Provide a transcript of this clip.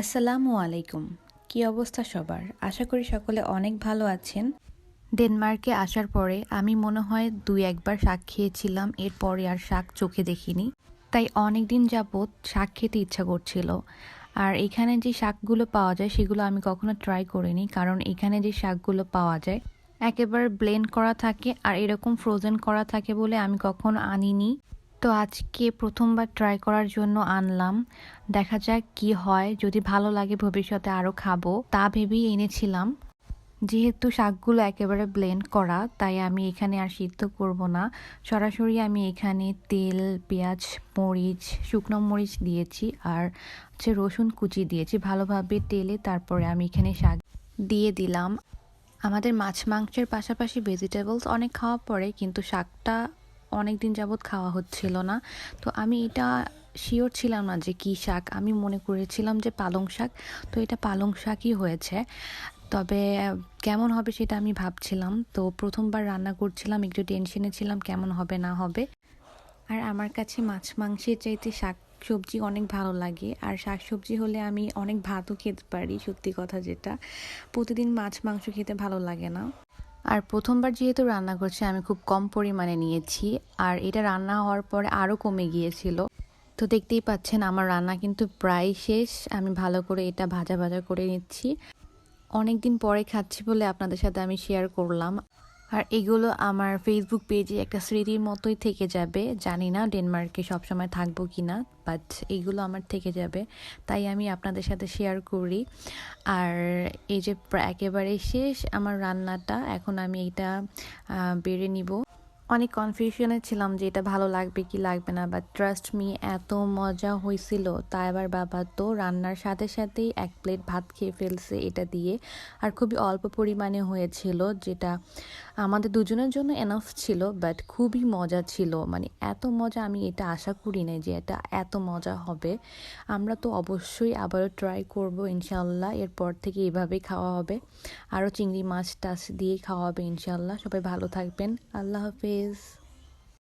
আসসালামু আলাইকুম। কি অবস্থা সবার? আশা করি সকলে অনেক ভালো আছেন। ডেনমার্কে আসার পরে আমি মনে হয় দুই একবার শাক খেয়েছিলাম, এরপরে আর শাক চোখে দেখিনি। তাই অনেক দিন যাবৎ শাক খেতে ইচ্ছা করছিল। আর এখানে যে শাকগুলো পাওয়া যায়, সেগুলো আমি কখনো ট্রাই করিনি, কারণ এখানে যে শাকগুলো পাওয়া যায়, একেবারে ব্লেন্ড করা থাকে, আর এরকম ফ্রোজেন করা থাকে বলে আমি কখনো আনিনি। তো আজকে প্রথমবার ট্রাই করার জন্য আনলাম। দেখা যাক কি হয়। যদি ভালো লাগে ভবিষ্যতে আরও খাব। তা ভেবেই এনেছিলাম। যেহেতু শাকগুলো একেবারে ব্লেন্ড করা, তাই আমি এখানে আর সিদ্ধ করব না। সরাসরি আমি এখানে তেল, পেঁয়াজ, মরিচ, শুকনো মরিচ দিয়েছি আর হচ্ছে রসুন কুচি দিয়েছি। ভালোভাবে তেলে তারপরে আমি এখানে শাক দিয়ে দিলাম। আমাদের মাছ মাংসের পাশাপাশি ভেজিটেবলস অনেক খাওয়া পড়ে, কিন্তু শাকটা অনেক দিন যাবৎ খাওয়া হচ্ছিল না। তো আমি এটা শিওর ছিলাম না যে কী শাক। আমি মনে করেছিলাম যে পালং শাক। তো এটা পালং শাকই হয়েছে। তবে কেমন হবে সেটা আমি ভাবছিলাম। তো প্রথমবার রান্না করছিলাম, একটু টেনশনে ছিলাম কেমন হবে, না হবে। আর আমার কাছে মাছ মাংসের চাইতে শাক সবজি অনেক ভালো লাগে। আর শাক সবজি হলে আমি অনেক ভাতও খেতে পারি, সত্যি কথা যেটা। প্রতিদিন মাছ মাংস খেতে ভালো লাগে না। আর প্রথমবার যেহেতু রান্না করছি, আমি খুব কম পরিমাণে নিয়েছি। আর এটা রান্না হওয়ার পরে আরও কমে গিয়েছিল। তো দেখতেই পাচ্ছেন, আমার রান্না কিন্তু প্রায় শেষ। আমি ভালো করে এটা ভাজা ভাজা করে নিচ্ছি। অনেক দিন পরে খাচ্ছি বলে আপনাদের সাথে আমি শেয়ার করলাম। আর এগুলো আমার ফেসবুক পেজে একটা স্মৃতির মতোই থেকে যাবে। জানি না ডেনমার্কে সবসময় থাকব কি না বাট এগুলো আমার থেকে যাবে। তাই আমি আপনাদের সাথে শেয়ার করি। আর এই যে একেবারে শেষ আমার রান্নাটা, এখন আমি এটা বেড়ে নিব। অনেক কনফিউশনে ছিলাম যে এটা ভালো লাগবে কি লাগবে না বাট ট্রাস্ট মি এত মজা হয়েছিল। তা এবার বাবা তো রান্নার সাথে সাথেই এক প্লেট ভাত খেয়ে ফেলছে এটা দিয়ে। আর খুবই অল্প পরিমাণে হয়েছিল, যেটা আমাদের দুজনের জন্য এনাফ ছিল বাট খুবই মজা ছিল। মানে এত মজা আমি এটা আশা করি নাই যে এটা এত মজা হবে। আমরা তো অবশ্যই আবারও ট্রাই করব ইনশাল্লাহ এরপর থেকে এভাবেই খাওয়া হবে। আরও চিংড়ি মাছ টাছ দিয়ে খাওয়া হবে ইনশাল্লাহ সবাই ভালো থাকবেন। আল্লাহ হাফেজ। Please.